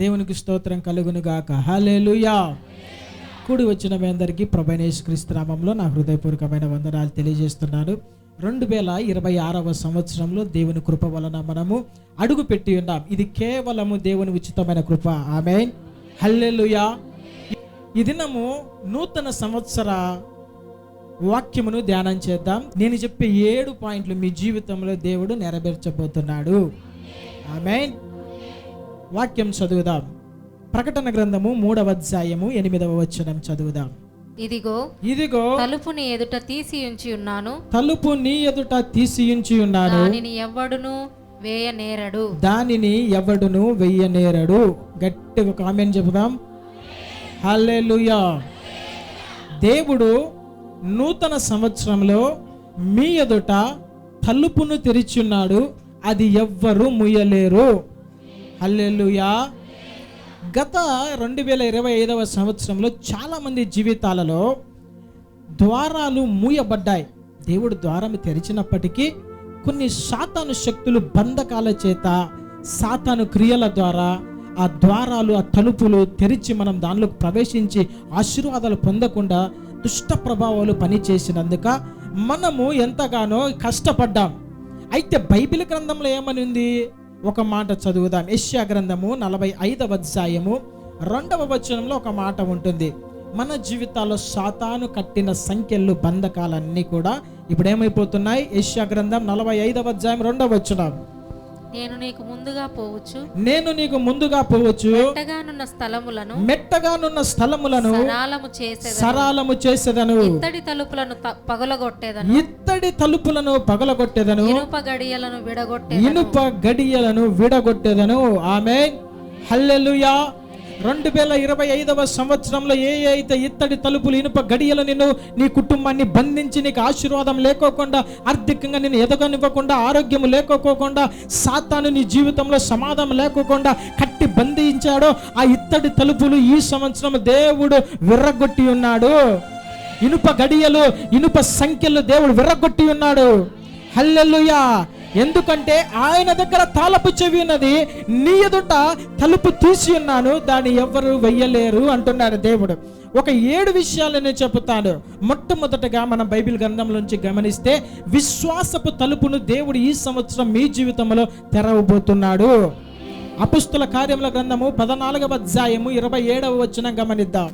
దేవునికి స్తోత్రం కలుగును గాక. హల్లెలూయా. కూడి వచ్చిన మీ అందరికీ ప్రభైనేష్ క్రీస్తు నామంలో నా హృదయపూర్వకమైన వందనాలు తెలియజేస్తున్నాను. రెండు వేల ఇరవై ఆరవ సంవత్సరంలో దేవుని కృప వలన మనము అడుగు పెట్టి ఉన్నాం. ఇది కేవలము దేవుని ఉచితమైన కృప. ఆమె హల్లెలుయా. ఈ దినము నూతన సంవత్సర వాక్యమును ధ్యానం చేద్దాం. నేను చెప్పే ఏడు పాయింట్లు మీ జీవితంలో దేవుడు నెరవేర్చబోతున్నాడు. ఆమెన్. వాక్యం చదువుదాం. ప్రకటన గ్రంథము మూడవ అధ్యాయము ఎనిమిదవ వచనం చదువుదాం. ఇదిగో ఇదిగో తలుపుని ఎదుట తీసి ఉంచి ఉన్నాను. తలుపు నీ ఎదుట తీసియుంచి ఉన్నాను. దానిని ఎవ్వడును వేయనేరడు. దానిని ఎవడును వెయ్యనేరడు గట్టిగా కామెంట్ చెబుదాం. హల్లెలూయా. దేవుడు నూతన సంవత్సరంలో మీ ఎదుట తలుపును తెరిచున్నాడు అది ఎవ్వరు ముయ్యలేరు. హల్లెలుయా. గత రెండు వేల ఇరవై ఐదవ సంవత్సరంలో చాలామంది జీవితాలలో ద్వారాలు మూయబడ్డాయి. దేవుడు ద్వారం తెరిచినప్పటికీ కొన్ని సాతాను శక్తులు బంధకాల చేత సాతాను క్రియల ద్వారా ఆ ద్వారాలు ఆ తలుపులు తెరిచి మనం దానిలోకి ప్రవేశించి ఆశీర్వాదాలు పొందకుండా దుష్ట ప్రభావాలు పనిచేసినందుక మనము ఎంతగానో కష్టపడ్డాం. అయితే బైబిల్ గ్రంథంలో ఏమని ఉంది? ఒక మాట చదువుదాం. యెషయా గ్రంథము నలభై ఐదవ అధ్యాయము రెండవ వచనంలో ఒక మాట ఉంటుంది. మన జీవితాల్లో శాతాను కట్టిన సంఖ్యలు బంధకాలన్నీ కూడా ఇప్పుడు ఏమైపోతున్నాయి గ్రంథం నలభై ఐదవ అధ్యాయం రెండవ వచనం. నేను నీకు ముందుగా పోవచ్చు. నేను నీకు ముందుగా పోవచ్చు. మెట్టగానున్న స్థలములను మెట్టగానున్న స్థలములను సరాలము చేసేద సరాలము చేసేదను. ఇత్తడి తలుపులను పగలగొట్టేదను. ఇత్తడి తలుపులను పగలగొట్టేదను. ఇనుప గడియలను విడగొట్టే ఇనుప గడియలను విడగొట్టేదను. ఆమె హల్లెలూయా. రెండు వేల ఇరవై ఐదవ సంవత్సరంలో ఏ అయితే ఇత్తడి తలుపులు ఇనుప గడియలు నిన్ను నీ కుటుంబాన్ని బంధించి నీకు ఆశీర్వాదం లేకోకుండా ఆర్థికంగా నేను ఎదగనివ్వకుండా ఆరోగ్యం లేకోకుండా సాతాను నీ జీవితంలో సమాధానం లేకోకుండా కట్టి బంధించాడో ఆ ఇత్తడి తలుపులు ఈ సంవత్సరం దేవుడు విర్రగొట్టి ఉన్నాడు. ఇనుప గడియలు ఇనుప సంఖ్యలు దేవుడు విర్రగొట్టి ఉన్నాడు. హల్లెలూయా! ఎందుకంటే ఆయన దగ్గర తాళపు చెవి ఉన్నది నీ ఎదుట తలుపు తీసి ఉన్నాను దాన్ని ఎవ్వరు వెయ్యలేరు అంటున్నాడు దేవుడు. ఒక ఏడు విషయాలు నేను చెబుతాను. మొట్టమొదటగా మనం బైబిల్ గ్రంథంలోంచి గమనిస్తే విశ్వాసపు తలుపును దేవుడు ఈ సంవత్సరం మీ జీవితంలో తెరవబోతున్నాడు. అపుస్తుల కార్యముల గ్రంథము పదనాలుగవ అధ్యాయము ఇరవై ఏడవ వచ్చిన గమనిద్దాం.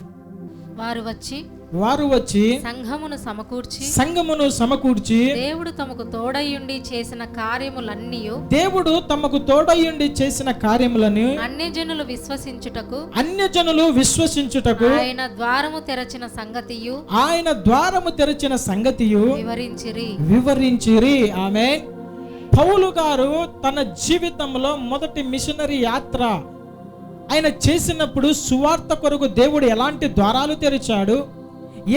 వారు వచ్చి వారు వచ్చి సంఘమును సమకూర్చి సంఘమును సమకూర్చి దేవుడు తమకు తోడయుండి చేసిన కార్యములన్నీ దేవుడు తమకు తోడయుండి చేసిన కార్యములను అన్యజనులు విశ్వసించుటకు అన్యజనులు విశ్వసించుటకు ఆయన ద్వారము తెరచిన సంగతియు ఆయన ద్వారము తెరిచిన సంగతియు వివరించిరి. వివరించిరి. ఆమె పౌలు గారు తన జీవితంలో మొదటి మిషనరీ యాత్ర ఆయన చేసినప్పుడు సువార్త కొరకు దేవుడు ఎలాంటి ద్వారాలు తెరిచాడు?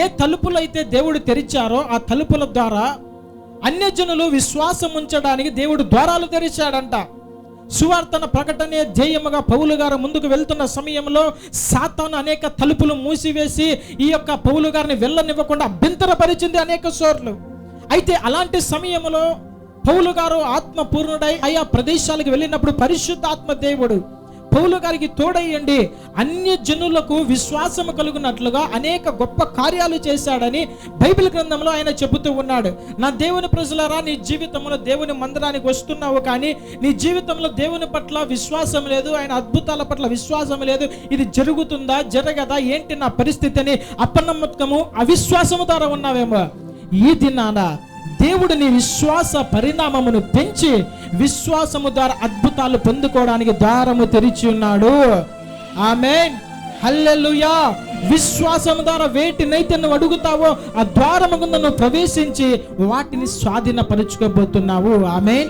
ఏ తలుపులు అయితే దేవుడు తెరిచారో ఆ తలుపుల ద్వారా అన్యజనులు విశ్వాసం ఉంచడానికి దేవుడు ద్వారాలు తెరిచాడంట. సువార్తన ప్రకటనే ధ్యేయముగా పౌలు గారు ముందుకు వెళ్తున్న సమయంలో సాతాను అనేక తలుపులు మూసివేసి ఈ యొక్క పౌలు గారిని వెళ్ళనివ్వకుండా అభ్యంతరపరిచింది అనేక సోర్లు. అయితే అలాంటి సమయంలో పౌలు గారు ఆత్మ పూర్ణుడై ఆయా ప్రదేశాలకు వెళ్ళినప్పుడు పరిశుద్ధ ఆత్మ దేవుడు పౌలు గారికి తోడయ్యండి. అన్య జనులకు విశ్వాసము కలుగునట్లుగా అనేక గొప్ప కార్యాలు చేశాడని బైబిల్ గ్రంథంలో ఆయన చెబుతూ ఉన్నాడు. నా దేవుని ప్రజలారా నీ జీవితంలో దేవుని మందిరానికి వస్తున్నావు కానీ నీ జీవితంలో దేవుని పట్ల విశ్వాసం లేదు ఆయన అద్భుతాల పట్ల విశ్వాసం లేదు. ఇది జరుగుతుందా జరగదా ఏంటి నా పరిస్థితిని అపనమ్మకము అవిశ్వాసము ద్వారా ఉన్నావేమో. ఈ దినాన దేవుడు నీ విశ్వాస పరిణామమును పెంచి విశ్వాసము ద్వారా అద్భుతాలు పొందుకోవడానికి ద్వారము తెరిచి ఉన్నాడు. ఆమె హల్లెలుయా. విశ్వాసం ద్వారా వేటినైతే నువ్వు అడుగుతావో ఆ ద్వారము కింద నువ్వు ప్రవేశించి వాటిని స్వాధీనపరుచుకోబోతున్నావు. ఆమె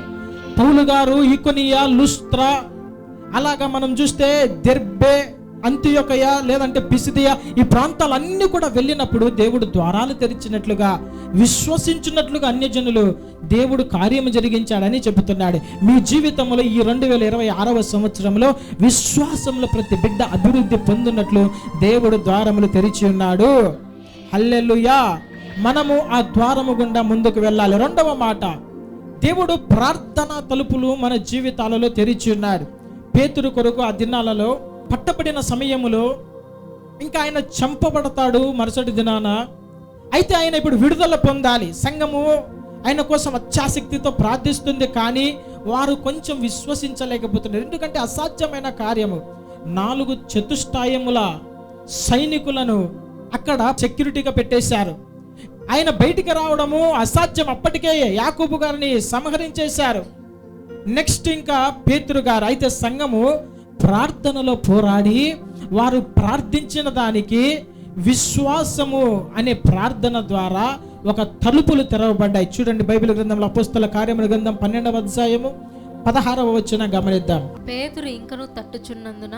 పౌలు గారు ఈకొనియా లుస్త్రా అలాగా మనం చూస్తే దెర్బే అంత్యొకయ లేదంటే పిసిదియ ఈ ప్రాంతాలన్నీ కూడా వెళ్ళినప్పుడు దేవుడు ద్వారాలు తెరిచినట్లుగా విశ్వసించినట్లుగా అన్యజనులు దేవుడు కార్యము జరిగించాడని చెబుతున్నాడు. మీ జీవితంలో ఈ రెండు వేల ఇరవై ఆరవ సంవత్సరంలో విశ్వాసంలో ప్రతి బిడ్డ అభివృద్ధి పొందినట్లు దేవుడు ద్వారములు తెరిచి ఉన్నాడు. హల్లెలుయా! మనము ఆ ద్వారము గుండా ముందుకు వెళ్ళాలి. రెండవ మాట దేవుడు ప్రార్థన తలుపులు మన జీవితాలలో తెరిచి ఉన్నాడు పేతురు కొరకు ఆ దినాలలో పట్టబడిన సమయములో ఇంకా ఆయన చంపబడతాడు మరుసటి దినాన. అయితే ఆయన ఇప్పుడు విడుదల పొందాలి. సంఘము ఆయన కోసం అత్యాసక్తితో ప్రార్థిస్తుంది కానీ వారు కొంచెం విశ్వసించలేకపోతున్నారు. ఎందుకంటే అసాధ్యమైన కార్యము నాలుగు చతుష్టాయముల సైనికులను అక్కడ సెక్యూరిటీగా పెట్టేశారు. ఆయన బయటికి రావడము అసాధ్యం. అప్పటికే యాకూబు గారిని సంహరించేశారు. నెక్స్ట్ ఇంకా పేతురు గారు. అయితే సంఘము ప్రార్థనలో పోరాడి వారు ప్రార్థించిన దానికి విశ్వాసము అనే ప్రార్థన ద్వారా ఒక తలుపులు తెరవబడ్డాయి. చూడండి బైబిల్ గ్రంథంలో అపుస్తల కార్యముల గ్రంథం పన్నెండవ అధ్యాయము పదహారవ వచ్చిన గమనిద్దాం. పేతురు ఇంకను తట్టుచున్నందున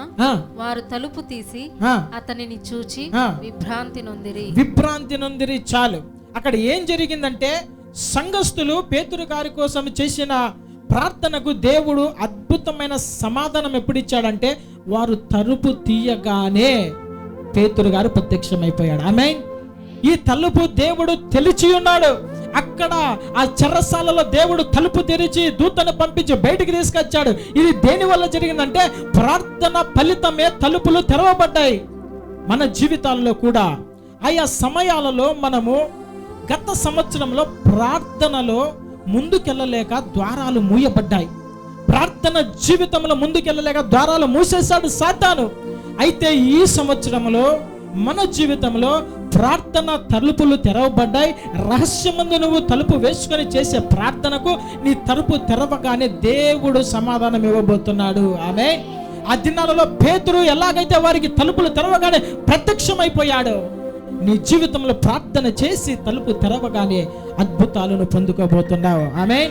వారు తలుపు తీసి అతనిని చూచి. విభ్రాంతి నొందిరి. విభ్రాంతి నొందిరి చాలు. అక్కడ ఏం జరిగిందంటే సంఘస్థులు పేతురు గారి కోసం చేసిన ప్రార్థనకు దేవుడు అద్భుతమైన సమాధానం ఎప్పుడు ఇచ్చాడంటే వారు తలుపు తీయగానే పేతురు గారు ప్రత్యక్షమైపోయాడు. ఆమె ఈ తలుపు దేవుడు తెలిచి ఉన్నాడు. అక్కడ ఆ చెరసాలలో దేవుడు తలుపు తెరిచి దూతను పంపించి బయటికి తీసుకొచ్చాడు. ఇది దేని వల్ల జరిగిందంటే ప్రార్థన ఫలితమే తలుపులు తెరవబడ్డాయి. మన జీవితాల్లో కూడా ఆయా సమయాలలో మనము గత సంవత్సరంలో ప్రార్థనలో ముందుకెళ్ళలేక ద్వారాలు మూయబడ్డాయి. ప్రార్థన జీవితంలో ముందుకెళ్ళలేక ద్వారాలు మూసేశాడు సాతాను. అయితే ఈ సంవత్సరంలో మన జీవితంలో ప్రార్థన తలుపులు తెరవబడ్డాయి. రహస్యమందు నువ్వు తలుపు వేసుకొని చేసే ప్రార్థనకు నీ తలుపు తెరవగానే దేవుడు సమాధానం ఇవ్వబోతున్నాడు. ఆమె ఆ దినాలలో పేతురు ఎలాగైతే వారికి తలుపులు తెరవగానే ప్రత్యక్షమైపోయాడు నీ జీవితంలో ప్రార్థన చేసి తలుపు తెరవగానే అద్భుతాలను పొందుకోబోతున్నావు. ఆమె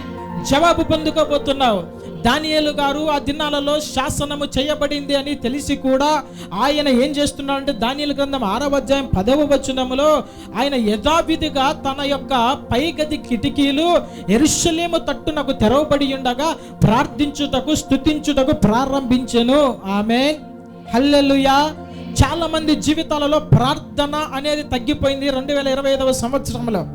జవాబు పొందుకోబోతున్నావు. దానియలు గారు ఆ దినాలలో శాసనము చేయబడింది అని తెలిసి కూడా ఆయన ఏం చేస్తున్నాడంటే దానియలు గ్రంథం ఆరవ అధ్యాయం పదవ వచనములో ఆయన యథావిధిగా తన యొక్క పైగది కిటికీలు ఎరుషలేము తట్టునకు తెరవబడి ఉండగా ప్రార్థించుటకు స్తుతించుటకు ప్రారంభించెను. ఆమె హల్లెలుయా. చాలా మంది జీవితాలలో ప్రార్థన అనేది తగ్గిపోయింది రెండు వేల ఇరవై ఐదవ సంవత్సరంలో.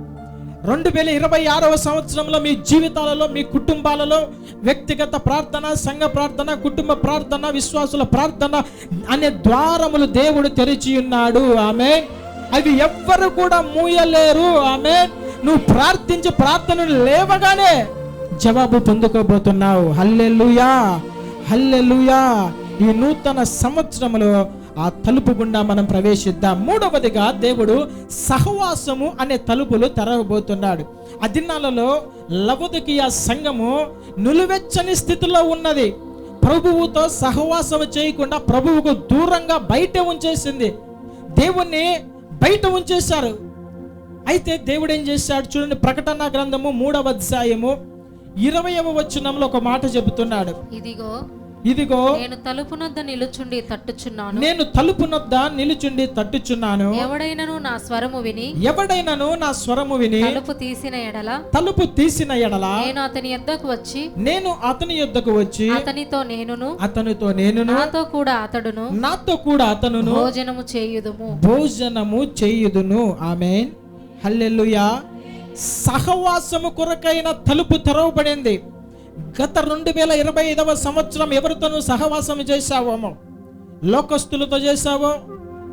రెండు వేల ఇరవై ఆరవ సంవత్సరంలో మీ జీవితాలలో మీ కుటుంబాలలో వ్యక్తిగత ప్రార్థన సంఘ ప్రార్థన కుటుంబ ప్రార్థన విశ్వాసుల ప్రార్థన అనే ద్వారములు దేవుడు తెరిచి ఉన్నాడు. ఆమె అవి ఎవ్వరు కూడా మూయలేరు. ఆమె నువ్వు ప్రార్థించి ప్రార్థనలు లేవగానే జవాబు పొందుకోబోతున్నావు. హల్లెలుయా. హల్లెలుయా. ఈ నూతన సంవత్సరంలో ఆ తలుపు గుండా మనం ప్రవేశిద్దాం. మూడవదిగా దేవుడు సహవాసము అనే తలుపులు తెరవబోతున్నాడు. ఆ దినాలలో లవదకియ సంఘము నులువెచ్చని స్థితిలో ఉన్నది. ప్రభువుతో సహవాసం చేయకుండా ప్రభువుకు దూరంగా బయట ఉంచేసింది. దేవుణ్ణి బయట ఉంచేశారు. అయితే దేవుడు ఏం చేశాడు? చూడండి ప్రకటన గ్రంథము మూడవ అధ్యాయము ఇరవయవ వచనంలో ఒక మాట చెబుతున్నాడు. ఇదిగో ఇదిగో నేను తలుపునొద్ద నిలుచుండి తట్టుచున్నాను. నేను తలుపు నొద్ద నిలుచుండి తట్టుచున్నాను. ఎవడైనను నా స్వరము విని ఎవడైనను నా స్వరము విని తలుపు తీసిన ఎడల తలుపు తీసిన ఎడల నేను అతని యొద్దకు వచ్చి నేను అతని యొద్దకు వచ్చి అతనితో నేనును అతనితో నేనును నాతో కూడా అతడును నాతో కూడా అతనును భోజనము చేయుదుము. భోజనము చేయుదును. ఆమెన్. హల్లెలూయా. సహవాసము కొరకైన తలుపు తెరవబడింది. గత రెండు వేల ఇరవై ఐదవ సంవత్సరం ఎవరితోనూ సహవాసం చేశావేమో? లోకస్తులతో చేశావో?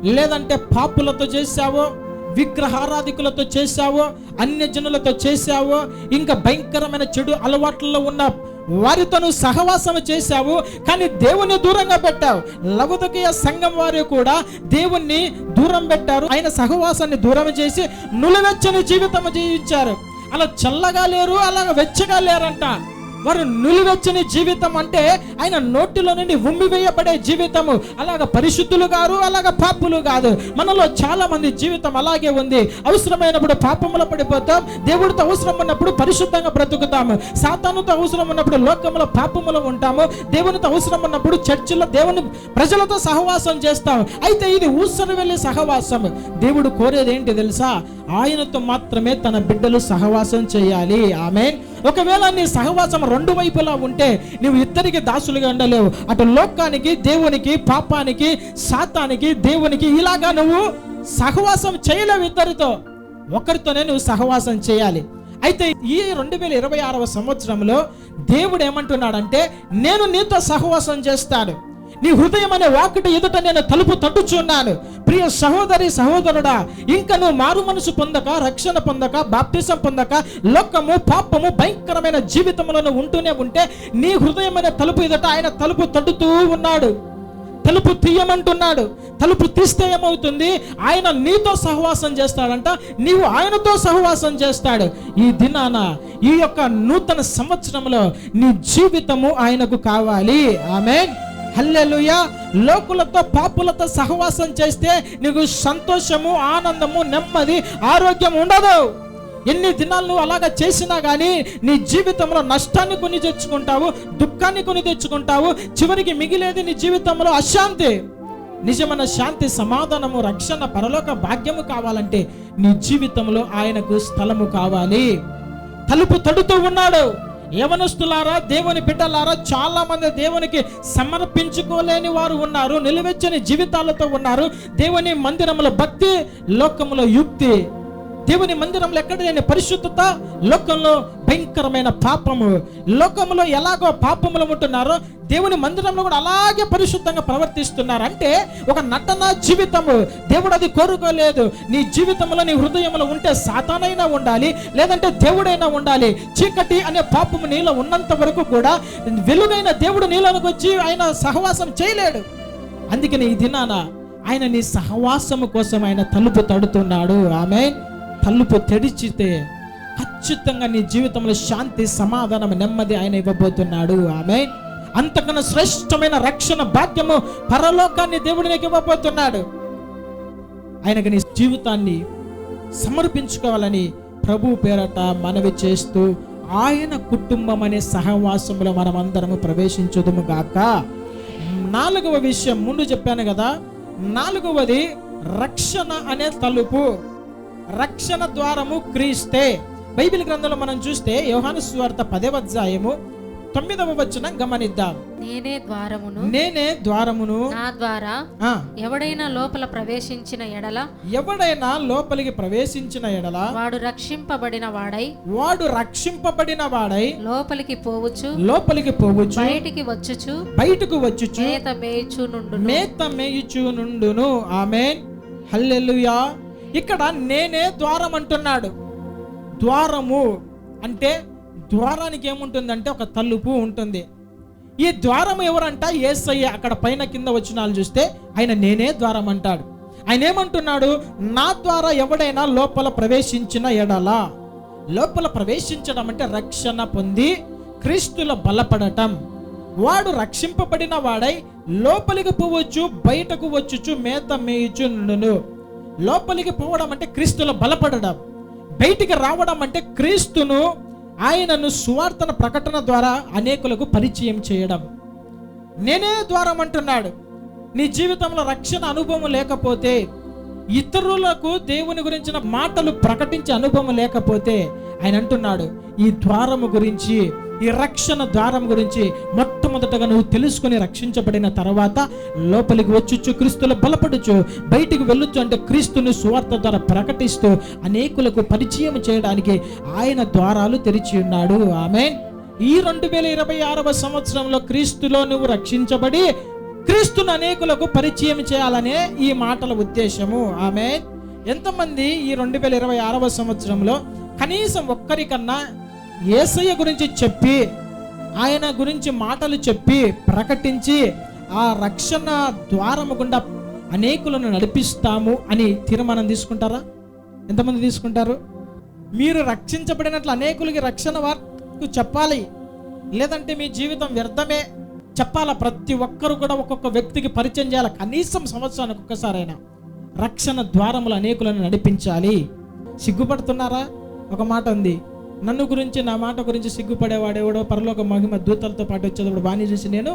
లేదంటే పాపులతో చేశావో? విగ్రహారాధికులతో చేశావో? అన్యజనులతో చేశావో? ఇంకా భయంకరమైన చెడు అలవాట్లలో ఉన్న వారితో నువ్వు సహవాసం చేశావు కానీ దేవుణ్ణి దూరంగా పెట్టావు. లవదకీయ సంఘం వారు కూడా దేవుణ్ణి దూరం పెట్టారు. ఆయన సహవాసాన్ని దూరం చేసి నులివెచ్చని జీవితం జీవించారు. అలా చల్లగా లేరు అలా వెచ్చగా లేరంట. వారు నులివెచ్చని జీవితం అంటే ఆయన నోటిలో నుండి ఉమ్మివేయబడే జీవితము. అలాగ పరిశుద్ధులు గారు అలాగ పాపులు కాదు. మనలో చాలా మంది జీవితం అలాగే ఉంది. అవసరమైనప్పుడు పాపములో పడిపోతాం. దేవుడితో అవసరం ఉన్నప్పుడు పరిశుద్ధంగా బ్రతుకుతాము సాతానుతో అవసరం ఉన్నప్పుడు లోకంలో పాపములో ఉంటాము. దేవునితో అవసరం ఉన్నప్పుడు చర్చిలో దేవుని ప్రజలతో సహవాసం చేస్తాం. అయితే ఇది ఊసరు వెళ్ళే సహవాసం దేవుడు కోరేది ఏంటి తెలుసా? ఆయనతో మాత్రమే తన బిడ్డలు సహవాసం చేయాలి. ఆమె ఒకవేళ నీ సహవాసం రెండు వైపులా ఉంటే నువ్వు ఇద్దరికి దాసులుగా ఉండలేవు. అటు లోకానికి దేవునికి పాపానికి శాతానికి దేవునికి ఇలాగా నువ్వు సహవాసం చేయలేవు ఇద్దరితో. ఒకరితోనే నువ్వు సహవాసం చేయాలి. అయితే ఈ రెండు వేల ఇరవై ఆరవ సంవత్సరంలో దేవుడు ఏమంటున్నాడంటే నేను నీతో సహవాసం చేస్తాను. నీ హృదయం అనే వాకిట ఎదుట నేను తలుపు తట్టుచున్నాను. ప్రియ సహోదరి సహోదరుడా ఇంకా నువ్వు మారు మనసు పొందక రక్షణ పొందక బాప్తిసం పొందక లోకము పాపము భయంకరమైన జీవితంలో ఉంటూనే ఉంటే నీ హృదయం అనే తలుపు ఎదుట ఆయన తలుపు తట్టుతూ ఉన్నాడు. తలుపు తీయమంటున్నాడు. తలుపు తీస్తే ఏమవుతుంది? ఆయన నీతో సహవాసం చేస్తాడంట. నీవు ఆయనతో సహవాసం చేస్తాడు. ఈ దినాన ఈ యొక్క నూతన సంవత్సరంలో నీ జీవితము ఆయనకు కావాలి. ఆమె హల్లెలూయా. లోకులతో పాపులతో సహవాసం చేస్తే నీకు సంతోషము ఆనందము నెమ్మది ఆరోగ్యం ఉండదు. ఎన్ని దినాలు నువ్వు అలాగా చేసినా కానీ నీ జీవితంలో నష్టాన్ని కొని తెచ్చుకుంటావు దుఃఖాన్ని కొని తెచ్చుకుంటావు. చివరికి మిగిలేది నీ జీవితంలో అశాంతి. నిజమైన శాంతి సమాధానము రక్షణ పరలోక భాగ్యము కావాలంటే నీ జీవితంలో ఆయనకు స్థలము కావాలి. తలుపు తడుతూ ఉన్నాడు. యవనస్తులారా దేవుని బిడ్డలారా చాలా మంది దేవునికి సమర్పించుకోలేని వారు ఉన్నారు నిలువెచ్చని జీవితాలతో ఉన్నారు. దేవుని మందిరముల భక్తి లోకములో యుక్తి దేవుని మందిరంలో ఎక్కడ లేని పరిశుద్ధత లోకంలో భయంకరమైన పాపము. లోకంలో ఎలాగో పాపములు ఉంటున్నారో దేవుని మందిరంలో కూడా అలాగే పరిశుద్ధంగా ప్రవర్తిస్తున్నారు. అంటే ఒక నటన జీవితము. దేవుడు అది కోరుకోలేదు. నీ జీవితంలో నీ హృదయంలో ఉంటే సాతానైనా ఉండాలి లేదంటే దేవుడైనా ఉండాలి. చీకటి అనే పాపము నీలో ఉన్నంత వరకు కూడా వెలుగైన దేవుడు నీలోనికి వచ్చి ఆయన సహవాసం చేయలేడు. అందుకని ఈ దినాన ఆయన నీ సహవాసము కోసం ఆయన తలుపు తడుతున్నాడు. ఆమె తలుపు తెడిచితే ఖచ్చితంగా నీ జీవితంలో శాంతి సమాధానం నెమ్మది ఆయన ఇవ్వబోతున్నాడు. ఆమె అంతకన్నా శ్రేష్టమైన రక్షణ భాగ్యము పరలోకాన్ని దేవుడు నీకు ఇవ్వబోతున్నాడు. ఆయనకు నీ జీవితాన్ని సమర్పించుకోవాలని ప్రభు పేరట మనవి చేస్తూ ఆయన కుటుంబం అనే సహవాసంలో మనం అందరము గాక. నాలుగవ విషయం ముందు చెప్పాను కదా నాలుగవది రక్షణ అనే తలుపు. రక్షణ ద్వారము క్రీస్తే. బైబిల్ గ్రంథంలో మనం చూస్తే యోహాను సువార్త పదవ అధ్యాయము తొమ్మిదవ వచనం గమనిద్దాం. నేనే ద్వారమును నేనే ద్వారమును. నా ద్వారా ఆ. ఎవడైనా లోపల ప్రవేశించిన ఎడల? ఎవడైనా లోపలికి ప్రవేశించిన ఎడల? వాడు రక్షింపబడిన వాడై వాడు రక్షింపబడిన వాడై లోపలికి పోవచ్చు లోపలికి పోవచ్చు బయటికి వచ్చుచు బయటకు వచ్చుచు మేత మేయుచు నుండు మేత మేయుచు నుండును. ఆమె హల్లెలూయా. ఇక్కడ నేనే ద్వారం అంటున్నాడు. ద్వారము అంటే ద్వారానికి ఏముంటుందంటే ఒక తలుపు ఉంటుంది. ఈ ద్వారం ఎవరంట? ఏసయ్య. అక్కడ పైన కింద వచ్చినాలు చూస్తే ఆయన నేనే ద్వారం అంటాడు. ఆయన ఏమంటున్నాడు? నా ద్వారా ఎవడైనా లోపల ప్రవేశించిన ఎడలా. లోపల ప్రవేశించడం అంటే రక్షణ పొంది క్రీస్తుల బలపడటం. వాడు రక్షింపబడిన వాడై లోపలికి పోవచ్చు బయటకు వచ్చుచు మేత మేయుచు నుండును. లోపలికి పోవడం అంటే క్రీస్తులో బలపడడం బయటికి రావడం అంటే క్రీస్తును ఆయనను సువార్తన ప్రకటన ద్వారా అనేకులకు పరిచయం చేయడం. నేనే ద్వారం అంటున్నాడు. నీ జీవితంలో రక్షణ అనుభవం లేకపోతే ఇతరులకు దేవుని గురించిన మాటలు ప్రకటించే అనుభవం లేకపోతే ఆయన అంటున్నాడు ఈ ద్వారము గురించి ఈ రక్షణ ద్వారం గురించి మొట్టమొదటగా నువ్వు తెలుసుకొని రక్షించబడిన తర్వాత లోపలికి వచ్చుచు క్రీస్తులు బలపడుచు బయటికి వెళ్ళొచ్చు అంటే క్రీస్తుని సువార్త ద్వారా ప్రకటిస్తూ అనేకులకు పరిచయం చేయడానికి ఆయన ద్వారాలు తెరిచి ఉన్నాడు. ఆమె ఈ రెండు వేల ఇరవై ఆరవ సంవత్సరంలో క్రీస్తులో నువ్వు రక్షించబడి క్రీస్తును అనేకులకు పరిచయం చేయాలనే ఈ మాటల ఉద్దేశము. ఆమె ఎంతమంది ఈ రెండు వేల ఇరవై ఆరవ సంవత్సరంలో కనీసం ఒక్కరికన్నా ఏసయ్య గురించి చెప్పి ఆయన గురించి మాటలు చెప్పి ప్రకటించి ఆ రక్షణ ద్వారము గుండా అనేకులను నడిపిస్తాము అని తీర్మానం తీసుకుంటారా? ఎంతమంది తీసుకుంటారు? మీరు రక్షించబడినట్లు అనేకులకి రక్షణ వార్తకు చెప్పాలి. లేదంటే మీ జీవితం వ్యర్థమే. చెప్పాలా ప్రతి ఒక్కరు కూడా ఒక్కొక్క వ్యక్తికి పరిచయం చేయాలి? కనీసం సంవత్సరానికి ఒక్కసారైనా. రక్షణ ద్వారములు అనేకులను నడిపించాలి. సిగ్గుపడుతున్నారా? ఒక మాట ఉంది. నన్ను గురించి నా మాట గురించి సిగ్గుపడేవాడేవాడో పరలోక మహిమ దూతలతో పాటు వచ్చేటప్పుడు బాణి చూసి నేను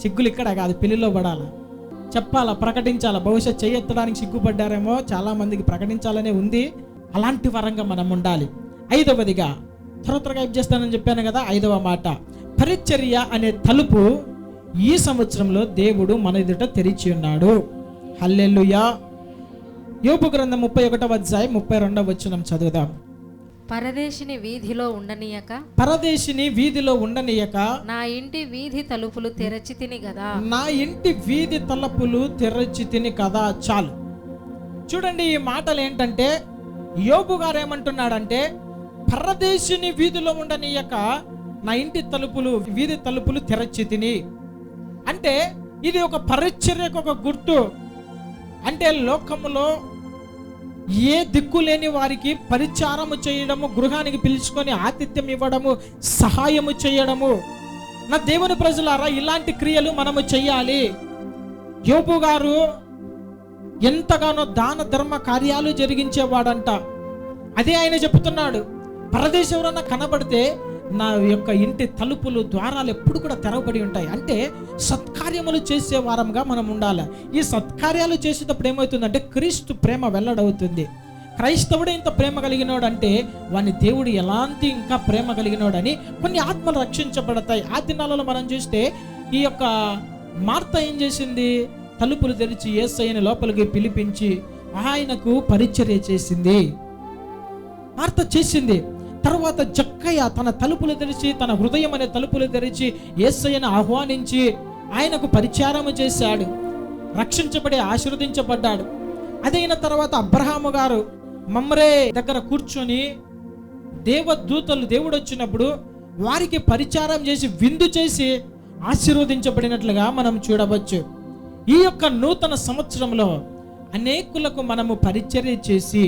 సిగ్గులు ఇక్కడ కాదు పెళ్ళిలో పడాలా. చెప్పాలా ప్రకటించాలా భవిష్యత్ చేయెత్తడానికి సిగ్గుపడ్డారేమో చాలా మందికి ప్రకటించాలనే ఉంది. అలాంటి వరంగా మనం ఉండాలి. ఐదవదిగా త్వర త్వరగా చేస్తానని చెప్పాను కదా ఐదవ మాట. పరిచర్య అనే తలుపు ఈ సంవత్సరంలో దేవుడు మన ఎదుట తెరిచి ఉన్నాడు. హల్లెల్లుయా యోపు గ్రంథం ముప్పై ఒకటవ అధ్యాయం ముప్పై రెండవ వచ్చినం చదువుదాం. పరదేశిని వీధిలో ఉండనీయక. పరదేశిని వీధిలో ఉండనీయక. నా ఇంటి వీధి తలుపులు తెరచి తిని గదా. నా ఇంటి వీధి తలుపులు తెరచి తిని కదా చాలు. చూడండి ఈ మాటలు ఏంటంటే యోబు గారు ఏమంటున్నాడంటే పరదేశిని వీధిలో ఉండనీయక నా ఇంటి తలుపులు వీధి తలుపులు తెరచి తిని. అంటే ఇది ఒక పరిచర్యకు ఒక గుర్తు. అంటే లోకములో ఏ దిక్కు లేని వారికి పరిచారము చేయడము గృహానికి పిలుచుకొని ఆతిథ్యం ఇవ్వడము సహాయము చేయడము. నా దేవుని ప్రజలారా ఇలాంటి క్రియలు మనము చెయ్యాలి. యోపు గారు ఎంతగానో దాన ధర్మ కార్యాలు జరిగించేవాడంట. అదే ఆయన చెప్తున్నాడు. పరదేశం ఎవరన్నా కనబడితే నా యొక్క ఇంటి తలుపులు ద్వారాలు ఎప్పుడు కూడా తెరవబడి ఉంటాయి. అంటే సత్కార్యములు చేసే వారంగా మనం ఉండాలి. ఈ సత్కార్యాలు చేసేటప్పుడు ఏమవుతుందంటే క్రీస్తు ప్రేమ వెల్లడవుతుంది. క్రైస్తవుడు ఇంత ప్రేమ కలిగినోడు అంటే వాని దేవుడు ఎలాంటి ఇంకా ప్రేమ కలిగినోడని కొన్ని ఆత్మలు రక్షించబడతాయి. ఆ దినాలలో మనం చూస్తే ఈ యొక్క మార్త ఏం చేసింది? తలుపులు తెరిచి ఏసయ్యని లోపలికి పిలిపించి ఆయనకు పరిచర్య చేసింది. మార్త చేసింది. తర్వాత జక్కయ్య తన తలుపులు తెరిచి తన హృదయం అనే తలుపులు తెరిచి ఏసయ్యను ఆహ్వానించి ఆయనకు పరిచారము చేశాడు. రక్షించబడి ఆశీర్వదించబడ్డాడు. అదైన తర్వాత అబ్రహాము గారు మమ్రే దగ్గర కూర్చొని దేవదూతలు దేవుడు వచ్చినప్పుడు వారికి పరిచారం చేసి విందు చేసి ఆశీర్వదించబడినట్లుగా మనం చూడవచ్చు. ఈ యొక్క నూతన సంవత్సరంలో అనేకులకు మనము పరిచర్య చేసి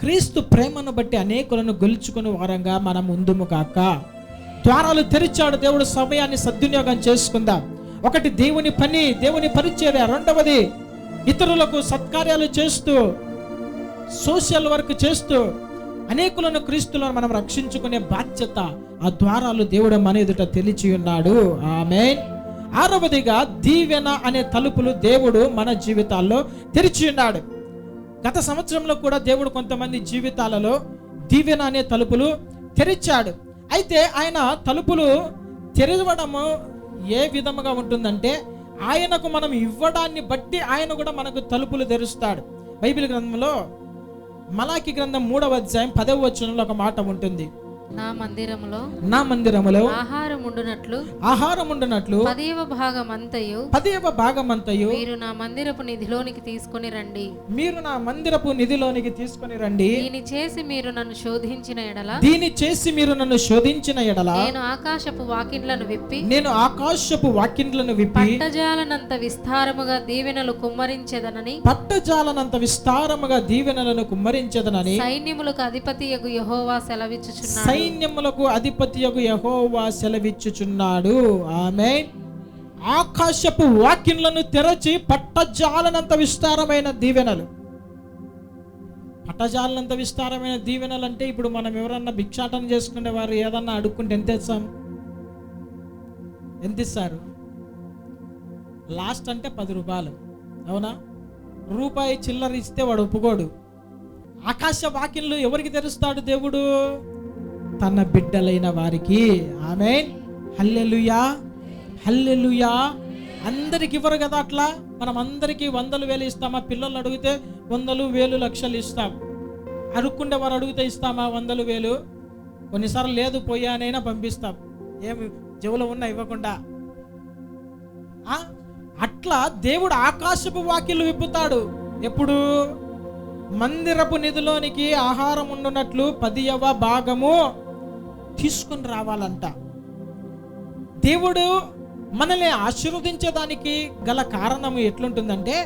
క్రీస్తు ప్రేమను బట్టి అనేకులను గెలుచుకుని వారంగా మనం ముందుము కాక ద్వారాలు తెరిచాడు దేవుడు సమయాన్ని సద్వినియోగం చేసుకుందాం. ఒకటి దేవుని పని దేవుని పరిచర్య. రెండవది ఇతరులకు సత్కార్యాలు చేస్తూ సోషల్ వర్క్ చేస్తూ అనేకులను క్రీస్తులను మనం రక్షించుకునే బాధ్యత ఆ ద్వారాలు దేవుడు మన ఎదుట తెలిచి ఉన్నాడు. ఆమె ఆరవదిగా దీవెన అనే తలుపులు దేవుడు మన జీవితాల్లో తెరిచి ఉన్నాడు. గత సంవత్సరంలో కూడా దేవుడు కొంతమంది జీవితాలలో దీవెన అనే తలుపులు తెరిచాడు. అయితే ఆయన తలుపులు తెరవడము ఏ విధముగా ఉంటుందంటే ఆయనకు మనం ఇవ్వడాన్ని బట్టి ఆయన కూడా మనకు తలుపులు తెరుస్తాడు. బైబిల్ గ్రంథంలో మలాకి గ్రంథం మూడవ అధ్యాయం పదవ వచనంలో ఒక మాట ఉంటుంది. నా మందిరములో నా మందిరములో ఆహారం ఉండునట్లు ఆహారం ఉండునట్లు పదేవ భాగం అంతయు పదేవ భాగమంతయు మీరు నా మందిరపు నిధిలోనికి తీసుకొని రండి. మీరు నా మందిరపు నిధిలోనికి తీసుకొని రండి. దీని చేసి మీరు నన్ను శోధించిన ఎడల దీని చేసి మీరు నన్ను శోధించిన ఎడల నేను ఆకాశపు వాకిండ్లను విప్పి నేను ఆకాశపు వాక్యంలను విప్పి పట్టజాలనంత విస్తారముగా దీవెనలు కుమ్మరించెదనని పట్టజాలనంత విస్తారముగా దీవెనలను కుమ్మరించదనని సైన్యములకు అధిపతియగు యెహోవా సెలవిచ్చుచున్నాడు. సైన్యములకు అధిపతియకు యహోవా సెలవిచ్చుచున్నాడు. ఆమె ఆకాశపు వాక్యంలను తెరచి పట్టజాలనంత విస్తారమైన దీవెనలు. పట్టజాలనంత విస్తారమైన దీవెనలు అంటే ఇప్పుడు మనం ఎవరన్నా భిక్షాటన చేసుకునే వారు ఏదన్నా అడుక్కుంటే ఎంత ఇస్తాం? ఎంత ఇస్తారు? లాస్ట్ అంటే పది రూపాయలు. అవునా? రూపాయి చిల్లర ఇస్తే వాడు ఒప్పుకోడు. ఆకాశ వాకిళ్ళు ఎవరికి తెరుస్తాడు దేవుడు? తన బిడ్డలైన వారికి. ఆమె హల్లెలుయా. హల్లెలుయా. అందరికి ఇవ్వరు కదా అట్లా? మనం అందరికీ వందలు వేలు ఇస్తామా? పిల్లలు అడిగితే వందలు వేలు లక్షలు ఇస్తాం. అడుక్కుండే వారు అడిగితే ఇస్తామా వందలు వేలు? కొన్నిసార్లు లేదు పోయానైనా పంపిస్తాం. ఏమి చెవులో ఉన్నా ఇవ్వకుండా. అట్లా దేవుడు ఆకాశపు వాకిలు విప్పుతాడు. ఎప్పుడు? మందిరపు నిధిలోనికి ఆహారం ఉండునట్లు పదియవ భాగము. తీసుకొని రావాలంట. దేవుడు మనల్ని ఆశీర్వదించడానికి గల కారణము ఎట్లుంటుందంటే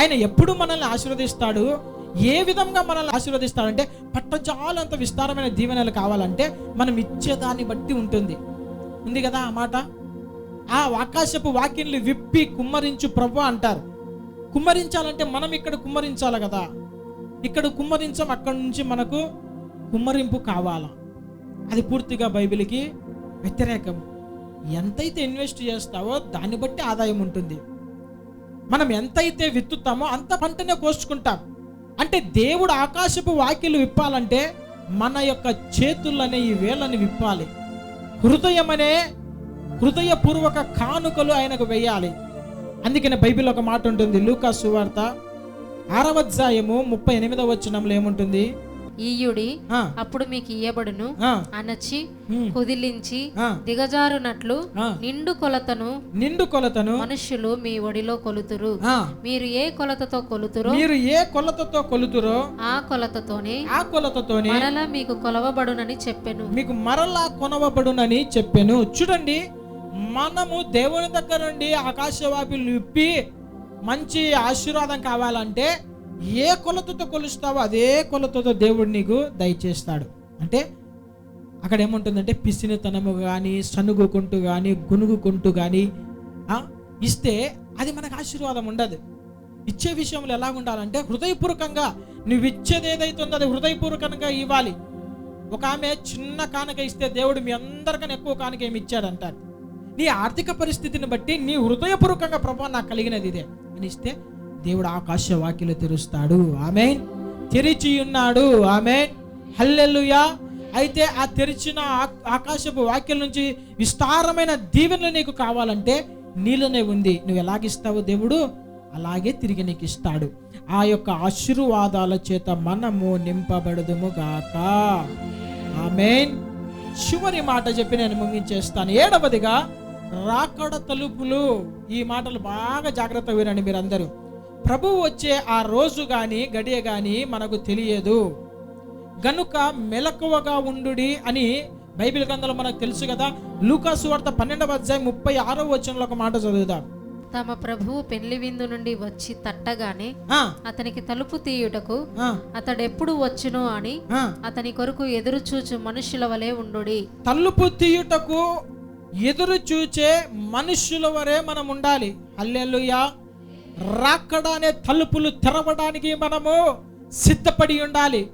ఆయన ఎప్పుడు మనల్ని ఆశీర్వదిస్తాడు? ఏ విధంగా మనల్ని ఆశీర్వదిస్తాడంటే పట్టజాలంత విస్తారమైన దీవెనలు కావాలంటే మనం ఇచ్చేదాన్ని బట్టి ఉంటుంది. ఉంది కదా ఆ మాట? ఆ ఆకాశపు వాక్యంలు విప్పి కుమ్మరించు ప్రభు అంటారు. కుమ్మరించాలంటే మనం ఇక్కడ కుమ్మరించాలి కదా. ఇక్కడ కుమ్మరించం అక్కడి నుంచి మనకు కుమ్మరింపు కావాలా? అది పూర్తిగా బైబిల్కి వ్యతిరేకం. ఎంతైతే ఇన్వెస్ట్ చేస్తావో దాన్ని బట్టి ఆదాయం ఉంటుంది. మనం ఎంతైతే విత్తుతామో అంత పంటనే కోసుకుంటాం. అంటే దేవుడు ఆకాశపు వాక్యలు విప్పాలంటే మన యొక్క చేతులనే ఈ వేళ్ళని విప్పాలి. హృదయం అనే హృదయపూర్వక కానుకలు ఆయనకు వేయాలి. అందుకనే బైబిల్ ఒక మాట ఉంటుంది. లూకా సువార్త ఆరవ అధ్యాయము ముప్పై ఎనిమిదవ వచనంలో ఏముంటుంది? ఈయుడి అప్పుడు మీకు ఇయ్యబడును. అనచి కుదిలించి దిగజారునట్లు. నిండు కొలతను నిండు కొలతను మనుష్యులు మీ ఒడిలో కొలుతురు. మీరు ఏ కొలతతో కొలుతురో మీరు ఏ కొలతతో కొలుతురో ఆ కొలతతోనే ఆ కొలతతోనే మరలా మీకు కొలవబడునని చెప్పెను. మీకు మరలా కొనవబడునని చెప్పాను. చూడండి మనము దేవుని దగ్గర నుండి ఆకాశవాపిలు విప్పి మంచి ఆశీర్వాదం కావాలంటే ఏ కొలతతో కొలుస్తావో అదే కొలతతో దేవుడు నీకు దయచేస్తాడు. అంటే అక్కడ ఏముంటుందంటే పిసినితనము కానీ సనుగుకుంటూ కానీ గునుగుకుంటూ కానీ ఇస్తే అది మనకు ఆశీర్వాదం ఉండదు. ఇచ్చే విషయంలో ఎలా ఉండాలంటే హృదయపూర్వకంగా నువ్వు ఇచ్చేది ఏదైతే ఉందో అది హృదయపూర్వకంగా ఇవ్వాలి. ఒక ఆమె చిన్న కానుక ఇస్తే దేవుడు మీ అందరికన్నా ఎక్కువ కానుక ఏమి ఇచ్చాడంటారు నీ ఆర్థిక పరిస్థితిని బట్టి నీ హృదయపూర్వకంగా ప్రభావం నాకు కలిగినది ఇదే. అని ఇస్తే దేవుడు ఆకాశ వాక్యలు తెరుస్తాడు. ఆమె తెరిచి ఉన్నాడు ఆమె హల్లెల్లుయా అయితే ఆ తెరిచిన ఆ- ఆకాశపు వాక్యం నుంచి విస్తారమైన దీవెనలు నీకు కావాలంటే నీలోనే ఉంది. నువ్వు ఎలాగిస్తావు దేవుడు అలాగే తిరిగి నీకు ఇస్తాడు. ఆ యొక్క ఆశీర్వాదాల చేత మనము నింపబడదుము గాక. ఆమెన్. చివరి మాట చెప్పి నేను ముగించేస్తాను. ఏడవదిగా రాకడ తలుపులు. ఈ మాటలు బాగా జాగ్రత్త వినండి మీరందరూ. ప్రభువు వచ్చే ఆ రోజు గాని గడియ గాని మనకు తెలియదు. గనుక మెలకువగా ఉండుడి అని బైబిల్ గ్రంథంలో మనకు తెలుసు కదా. లూకాసు వార్త పన్నెండవ అధ్యాయం ముప్పై ఆరో వచనంలో ఒక మాట చదువుదాం. తమ ప్రభువు పెళ్ళి విందు నుండి వచ్చి తట్టగానే అతనికి తలుపు తీయుటకు ఆ, అతడెప్పుడు వచ్చునో అని. అతని కొరకు ఎదురు చూచు మనుషుల వలె ఉండుడి. తలుపు తీయుటకు ఎదురు చూచే మనుష్యుల వరే మనం ఉండాలి. హల్లెలూయా. రాకడానే తలుపులు తెరవడానికి మనము సిద్ధపడి ఉండాలి.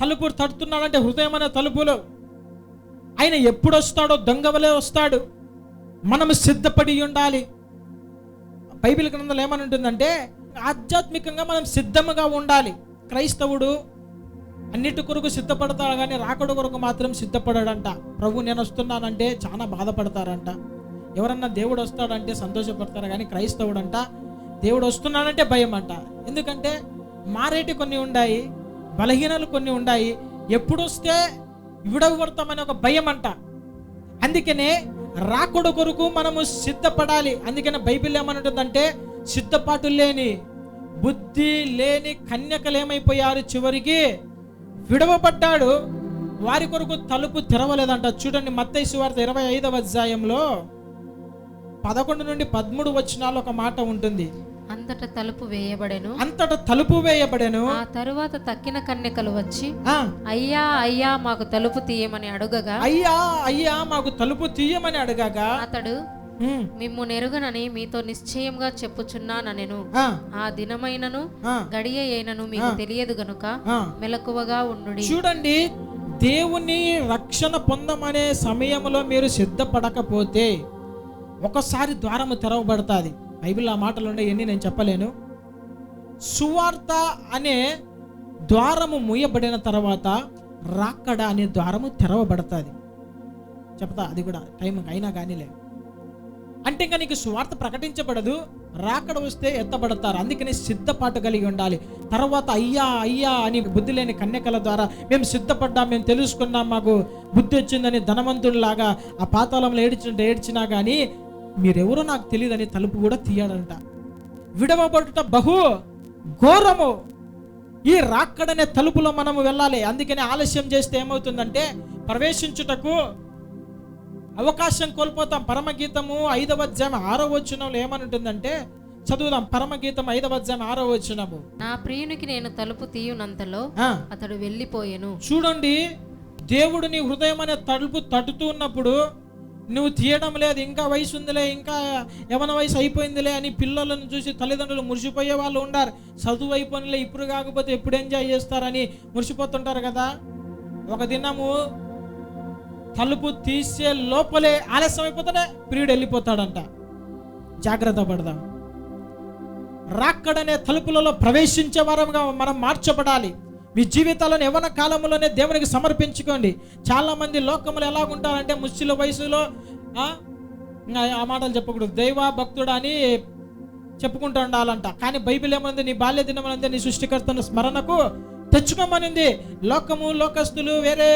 తలుపు తడుతున్నాడంటే హృదయం అనే తలుపులు. ఆయన ఎప్పుడు వస్తాడో దొంగవలే వస్తాడు. మనము సిద్ధపడి ఉండాలి. బైబిల్ గ్రంథంలో ఏమని ఉంటుందంటే ఆధ్యాత్మికంగా మనం సిద్ధముగా ఉండాలి. క్రైస్తవుడు అన్నిటి కొరకు సిద్ధపడతాడు కానీ రాకడ కొరకు మాత్రం సిద్ధపడాడంట. ప్రభు నేను వస్తున్నానంటే చాలా బాధపడతారంట. ఎవరన్నా దేవుడు వస్తాడంటే సంతోషపడతారు కానీ క్రైస్తవుడంట దేవుడు వస్తున్నాడంటే భయం అంట ఎందుకంటే మారేటి కొన్ని ఉన్నాయి బలహీనలు కొన్ని ఉన్నాయి ఎప్పుడు వస్తే విడగొడతామని ఒక భయం అంట అందుకనే రాకుడు కొరకు మనము సిద్ధపడాలి. అందుకనే బైబిల్ ఏమనుంటుందంటే సిద్ధపాటు లేని బుద్ధి లేని కన్యకలు ఏమైపోయారు చివరికి విడవబడ్డాడు. వారి కొరకు తలుపు తెరవలేదంట. చూడండి మత్తయి సువార్త ఇరవై ఐదవ అధ్యాయంలో పదకొండు నుండి పదమూడు వచ్చినాలు ఒక మాట ఉంటుంది. అంతట తలుపు వేయబడెను. అంతట తలుపు వేయబడెను. ఆ తరువాత తక్కిన కన్యకలు వచ్చి అయ్యా అయ్యా మాకు తలుపు తీయమని అడుగగా అయ్యా అయ్యా మాకు తలుపు తీయమని అడగాగా అతడు మిమ్ము నెరుగనని మీతో నిశ్చయంగా చెప్పుచున్నానెను ఆ, ఆ దినమైనను గడియ అయినను మీకు తెలియదు గనుక. మెలకువగా ఉండుడి. చూడండి దేవుని రక్షణ పొందమనే సమయంలో మీరు సిద్ధపడకపోతే ఒకసారి ద్వారము తెరవబడుతుంది. బైబిల్ ఆ మాటలు ఉన్నాయన్నీ నేను చెప్పలేను. సువార్త అనే ద్వారము మూయబడిన తర్వాత రాక్కడ అనే ద్వారము తెరవబడుతుంది. చెప్తా అది కూడా టైం అయినా కానీలే. అంటే ఇంకా నీకు సువార్త ప్రకటించబడదు రాకడ వస్తే ఎత్తబడతారు. అందుకని సిద్ధపాటు కలిగి ఉండాలి. తర్వాత అయ్యా అయ్యా అని బుద్ధి లేని కన్యకల ద్వారా మేము సిద్ధపడ్డాం మేము తెలుసుకున్నాం మాకు బుద్ధి వచ్చిందని ధనవంతుడిలాగా ఆ పాతాళంలో ఏడ్చినట్టు ఏడ్చినా కానీ మీరెవరో నాకు తెలియదని తలుపు కూడా తీయడంట విడవబడుట బహు ఘోరము. ఈ రాక్కడనే తలుపులో మనము వెళ్ళాలి. అందుకని ఆలస్యం చేస్తే ఏమవుతుందంటే ప్రవేశించుటకు అవకాశం కోల్పోతాం. పరమగీతము ఐదవ అధ్యాయం ఆరో వచనంలో ఏమని ఉంటుందంటే చదువుదాం. పరమగీతం ఐదవ అధ్యాయం ఆరో వచనము. నా ప్రియునికి నేను తలుపు తీయునంతలో అతడు వెళ్ళిపోయెను. చూడండి దేవుడు నీ హృదయం అనే తలుపు తట్టుతూ ఉన్నప్పుడు నువ్వు తీయడం లేదు ఇంకా వయసు ఉందిలే ఇంకా యవన వయసు అయిపోయిందిలే అని పిల్లలను చూసి తల్లిదండ్రులు మురిసిపోయే వాళ్ళు ఉండారు. చదువు అయిపోయినలే ఇప్పుడు కాకపోతే ఎప్పుడు ఎంజాయ్ చేస్తారని మురిసిపోతుంటారు కదా. ఒక దినము తలుపు తీసే లోపలే ఆలస్యం అయిపోతేనే ప్రియుడు వెళ్ళిపోతాడంట. జాగ్రత్త పడదాం. రాక్కడనే తలుపులలో ప్రవేశించే వారంగా మనం మార్చబడాలి. మీ జీవితాలను యవన కాలంలోనే దేవునికి సమర్పించుకోండి. చాలామంది లోకములు ఎలా ఉంటారంటే ముస్లిం వయసులో ఆ, మాటలు చెప్పకూడదు. దైవ భక్తుడు అని చెప్పుకుంటూ ఉండాలంట. కానీ బైబిల్ ఏమంది నీ బాల్య దినములందే నీ సృష్టికర్తను స్మరణకు తెచ్చుకోమనింది. లోకము లోకస్తులు వేరే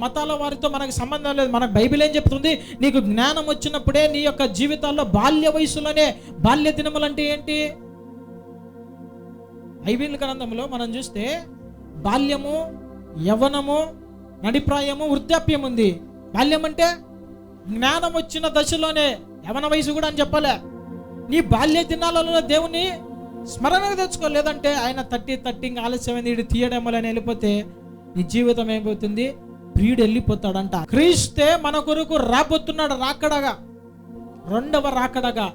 మతాల వారితో మనకు సంబంధం లేదు. మనకు బైబిల్ ఏం చెప్తుంది? నీకు జ్ఞానం వచ్చినప్పుడే నీ యొక్క జీవితాల్లో బాల్య వయసులోనే బాల్య దినములు అంటే ఏంటి? ఐబిల్ గ్రంథంలో మనం చూస్తే బాల్యము యవనము నడిప్రాయము వృద్ధాప్యం ఉంది బాల్యం అంటే జ్ఞానం వచ్చిన దశలోనే యవన వయసు కూడా అని చెప్పలే. నీ బాల్య దినాలలో దేవుని స్మరణకు తెచ్చుకో లేదంటే ఆయన తట్టి తట్టి ఇంకా ఆలస్యమైంది వీడు వల్ల వెళ్ళిపోతే నీ జీవితం ఏమైపోతుంది? ప్రియుడు వెళ్ళిపోతాడంట క్రీస్తే మన కొరకు రాబోతున్నాడు రాకడగా రెండవ రాకడగా.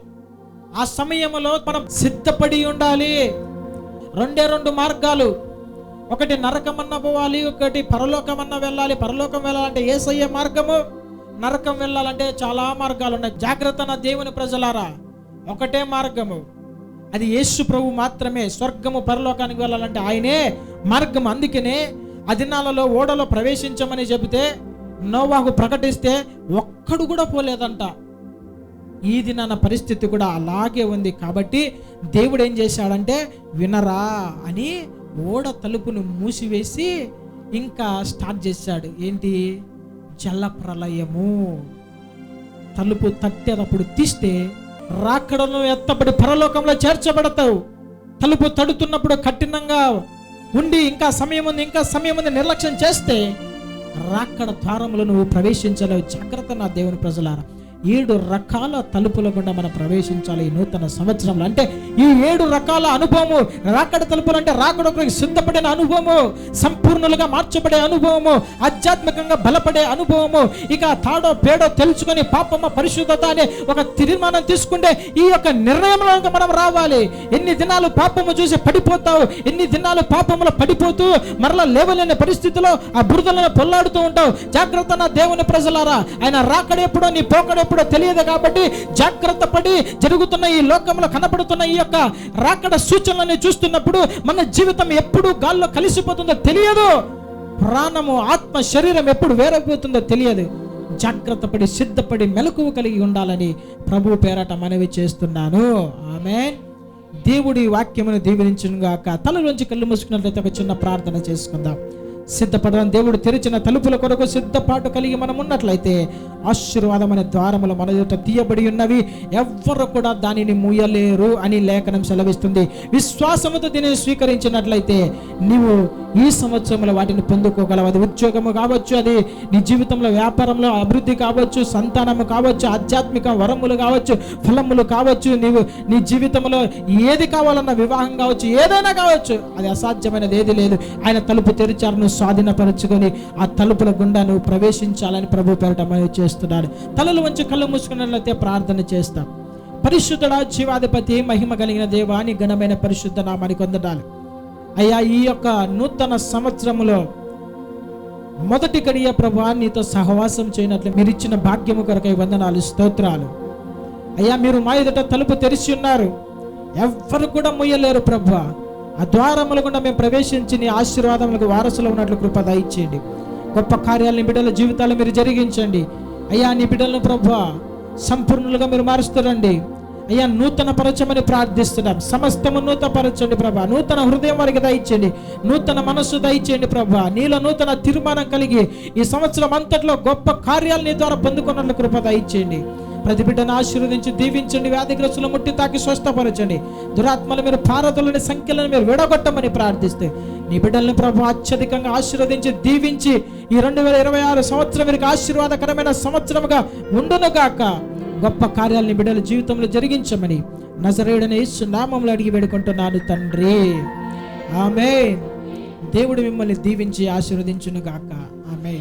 ఆ సమయంలో మనం సిద్ధపడి ఉండాలి. రెండే రెండు మార్గాలు. ఒకటి నరకమన్నా పోవాలి ఒకటి పరలోకమన్నా వెళ్ళాలి. పరలోకం వెళ్ళాలంటే ఏసయ్య మార్గము. నరకం వెళ్ళాలంటే చాలా మార్గాలు ఉన్నాయి. జాగ్రత్త నా దేవుని ప్రజలారా. ఒకటే మార్గము. అది యేసు ప్రభు మాత్రమే. స్వర్గము పరలోకానికి వెళ్ళాలంటే ఆయనే మార్గం అందుకనే అదినాలలో ఓడలో ప్రవేశించమని చెబితే నోవాహు ప్రకటిస్తే ఒక్కడు కూడా పోలేదంట. ఈ దినాన పరిస్థితి కూడా అలాగే ఉంది. కాబట్టి దేవుడు ఏం చేశాడంటే వినరా అని ఓడ తలుపును మూసివేసి ఇంకా స్టార్ట్ చేశాడు. ఏంటి? జల ప్రళయము. తలుపు తట్టేటప్పుడు తీస్తే రాకడను ఎత్తబడి పరలోకంలో చేర్చబడతావు. తలుపు తడుతున్నప్పుడు కఠినంగా ఉండి ఇంకా సమయం ఉంది ఇంకా సమయం ఉంది నిర్లక్ష్యం చేస్తే రాక్కడ ద్వారములను నువ్వు ప్రవేశించలేవు. జాగ్రత్త నా దేవుని ప్రజలారా. ఏడు రకాల తలుపుల గుండా మనం ప్రవేశించాలి ఈ నూతన సంవత్సరంలో. అంటే ఈ ఏడు రకాల అనుభవము రాకడ తలుపులు అంటే రాకడొకరికి సిద్ధపడిన అనుభవము సంపూర్ణులుగా మార్చబడే అనుభవము ఆధ్యాత్మికంగా బలపడే అనుభవము ఇక తాడో పేడో తెలుసుకొని పాపమ్మ పరిశుద్ధత అనే ఒక తీర్మానం తీసుకుంటే ఈ యొక్క నిర్ణయంలో మనం రావాలి. ఎన్ని దినాలు పాపము చూసి పడిపోతావు ఎన్ని దినాలు పాపములో పడిపోతూ మరలా లేవలేని పరిస్థితిలో ఆ బురదలను పొల్లాడుతూ ఉంటావు. జాగ్రత్త నా దేవుని ప్రజలారా ఆయన రాకడెప్పుడో నీ ఎప్పుడో తెలియదు కాబట్టి జాగ్రత్త పడి జరుగుతున్న ఈ లోకంలో కనపడుతున్న ఈ యొక్క రాకడ సూచనలని చూస్తున్నప్పుడు మన జీవితం ఎప్పుడు గాల్లో కలిసిపోతుందో తెలియదు. ప్రాణము ఆత్మ శరీరం ఎప్పుడు వేరైపోతుందో తెలియదు. జాగ్రత్త పడి సిద్ధపడి మెలకువ కలిగి ఉండాలని ప్రభు పేరట మనవి చేస్తున్నాను. ఆమె దేవుడి వాక్యమును దీవించుగాక గాక నుంచి కళ్ళు మూసుకున్నట్లయితే ఒక చిన్న ప్రార్థన చేసుకుందాం. సిద్ధపడడం దేవుడు తెరిచిన తలుపుల కొరకు సిద్ధపాటు కలిగి మనం ఉన్నట్లయితే ఆశీర్వాదం అనే ద్వారములు మన యొక్క తీయబడి ఉన్నవి. ఎవ్వరు కూడా దానిని మూయలేరు అని లేఖనం సెలవిస్తుంది. విశ్వాసముతో దీనిని స్వీకరించినట్లయితే నీవు ఈ సంవత్సరంలో వాటిని పొందుకోగలవు అది ఉద్యోగము కావచ్చు అది నీ జీవితంలో వ్యాపారంలో అభివృద్ధి కావచ్చు సంతానము కావచ్చు ఆధ్యాత్మిక వరములు కావచ్చు ఫలములు కావచ్చు నీవు నీ జీవితంలో ఏది కావాలన్న వివాహం కావచ్చు ఏదైనా కావచ్చు అది అసాధ్యమైనది ఏది లేదు. ఆయన తలుపు తెరిచారు నువ్వు స్వాధీనపరచుకొని ఆ తలుపుల గుండా నువ్వు ప్రవేశించాలని ప్రభు పేరట మనవి చేస్తున్నాడు. తలలు వంచి కళ్ళు మూసుకున్నట్లయితే ప్రార్థన చేస్తాం. పరిశుద్ధుడా జీవాధిపతి మహిమ కలిగిన దేవాని ఘనమైన పరిశుద్ధ నామానికి వందనాలు అయ్యా ఈ యొక్క నూతన సంవత్సరములో మొదటి కడియ ప్రభా నీతో సహవాసం చేయనట్లు మీరు ఇచ్చిన భాగ్యము కొరకై వందనాలు స్తోత్రాలు. అయ్యా మీరు మా ఎదుట తలుపు తెరిచి ఉన్నారు. ఎవ్వరు కూడా ముయ్యలేరు ప్రభా. ఆ ద్వారముల గుండా మేము ప్రవేశించి నీ ఆశీర్వాదములకు వారసులు ఉన్నట్లు కృప దయచేయండి. గొప్ప కార్యాలను బిడ్డల జీవితాలు మీరు జరిగించండి. అయ్యా నీ బిడ్డలను ప్రభు సంపూర్ణులుగా మీరు మారుస్తారండి. అయ్యా నూతన పరచమని ప్రార్థిస్తున్నాం. సమస్తము నూతన పరచండి ప్రభా. నూతన హృదయం వారికి దయచేయండి. నూతన మనస్సు దయచేయండి ప్రభా. నీలో నూతన తీర్మానం కలిగి ఈ సంవత్సరం అంతట్లో గొప్ప కార్యాలు నీ ద్వారా పొందుకున్నట్లు కృప దయచేయండి. ప్రతి బిడ్డను ఆశీర్వదించి దీవించండి వ్యాధిగ్రస్తులు ముట్టి తాకి స్వస్థపరచండి. దురాత్మలు మీరు పారదులని సంఖ్యలను మీరు విడగొట్టమని ప్రార్థిస్తే నీ బిడ్డల్ని ప్రభు అత్యధికంగా ఆశీర్వదించి దీవించి ఈ రెండు వేల ఇరవై ఆరు సంవత్సరం మీకు ఆశీర్వాదకరమైన సంవత్సరముగా ఉండునుగాక గొప్ప కార్యాలని బిడ్డల జీవితంలో జరిగించమని నజరేయుడని యేసు నామంలో అడిగి వేడుకుంటున్నాను తండ్రి. ఆమె దేవుడు మిమ్మల్ని దీవించి ఆశీర్వదించునుగాక ఆమె